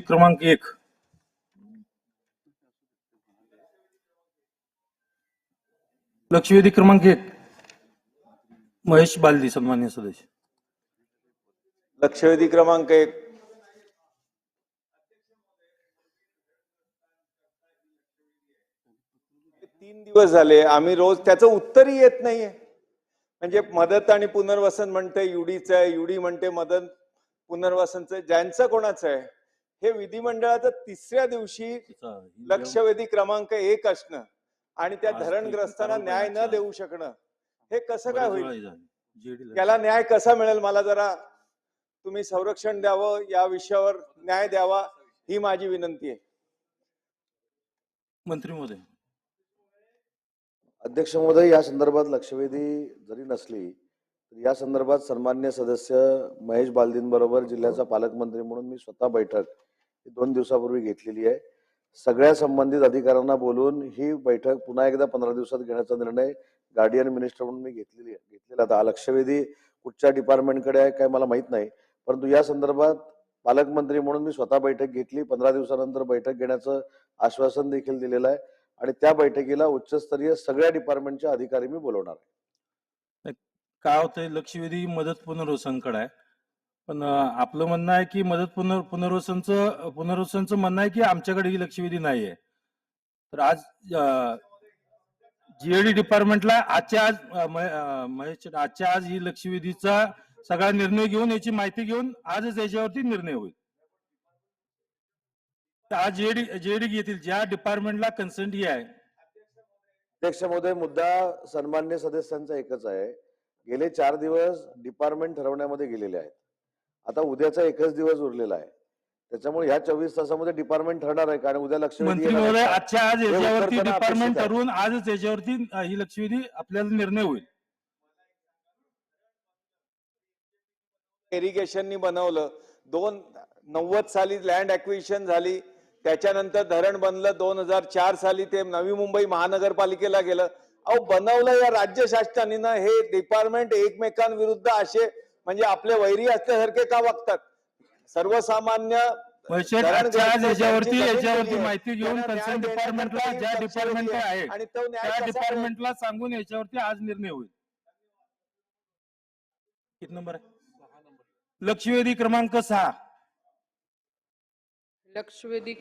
क्रमांक एक. लक्षवेधी क्रमांक एक. महेश बालदी सन्मान्य सदस्य. लक्षवेधी क्रमांक एक. तीन दिवस झाले आम्ही रोज त्याचं उत्तरही येत नाहीये. म्हणजे मदत आणि पुनर्वसन म्हणते युडीचं आहे युडी म्हणते मदत पुनर्वसनचं ज्यांचं कोणाचं आहे हे विधिमंडळाचं तिसऱ्या दिवशी लक्षवेधी क्रमांक एक असणं आणि त्या धरणग्रस्तांना न्याय न. देऊ शकणं हे कसं काय होईल. त्याला न्याय कसा मिळेल मला जरा तुम्ही संरक्षण द्यावं या विषयावर न्याय द्यावा ही माझी विनंती आहे मंत्री महोदय अध्यक्ष महोदय या संदर्भात लक्षवेधी जरी नसली तर या संदर्भात सन्मान्य सदस्य महेश बालदींबरोबर जिल्ह्याचा पालकमंत्री म्हणून मी स्वतः बैठक दोन दिवसापूर्वी घेतलेली आहे. सगळ्या संबंधित अधिकाऱ्यांना बोलून ही बैठक पुन्हा एकदा पंधरा दिवसात घेण्याचा निर्णय गार्डियन मिनिस्टर म्हणून मी घेतलेली आहे. घेतलेला आता हा लक्षवेधी कुठच्या डिपार्टमेंटकडे आहे काय मला माहीत नाही. परंतु या संदर्भात पालकमंत्री म्हणून मी स्वतः बैठक घेतली. पंधरा दिवसानंतर बैठक घेण्याचं आश्वासन देखील दिलेलं आहे. आणि त्या बैठकीला उच्चस्तरीय सगळ्या डिपार्टमेंटचे अधिकारी मी बोलवणार आहे. काय होतंय लक्षवेधी मदत पुनर्वसनकडे आहे. पण आपलं म्हणणं आहे की मदत पुनर् पुनर्वसनचं पुनर्वसनचं म्हणणं आहे की आमच्याकडे ही लक्षवेधी नाही आहे तर आज जीएडी डिपार्टमेंटला आजच्या आज महेश आजच्या आज ही लक्षवेधीचा सगळा निर्णय घेऊन याची माहिती घेऊन आजच याच्यावरती निर्णय होईल. तर आज जेडी जेडी येतील ज्या डिपार्टमेंटला कन्सर्ट आहे. अध्यक्ष महोदय मुद्दा सन्मान्य सदस्यांचा एकच आहे. गेले चार दिवस डिपार्टमेंट ठरवण्यामध्ये गेलेले आहेत. आता उद्याचा एकच दिवस उरलेला आहे. त्याच्यामुळे ह्या चोवीस तासामध्ये डिपार्टमेंट ठरणार आहे कारण उद्या लक्ष मंत्री महोदय आजच्या आज याच्यावरती डिपार्टमेंट अपेक्षित आहे. ठरवून आजच याच्यावरती अं, ही लक्षवेधी आपल्याला निर्णय होईल. इरिगेशननी बनवलं दोन नव्वद साली लँड ऍक्विजिशन झाली त्याच्यानंतर धरण बनलं दोन हजार चार साली ते नवी मुंबई महानगरपालिकेला गेलं. अहो बनवलं या राज्य शासनाने हे डिपार्टमेंट एकमेकांविरुद्ध असे म्हणजे आपले वैरी असल्यासारखे का वागतात सर्वसामान्य याच्यावरती माहिती घेऊन कन्सर्न डिपार्टमेंटला ज्या लक्षवेधी डिपार्टमेंट आहे. आणि तो न्याय त्या? डिपार्टमेंटला सांगून याच्यावरती आज निर्णय होईल. किती नंबर आहे? लक्षवेधी क्रमांक सहा. लक्षवेधी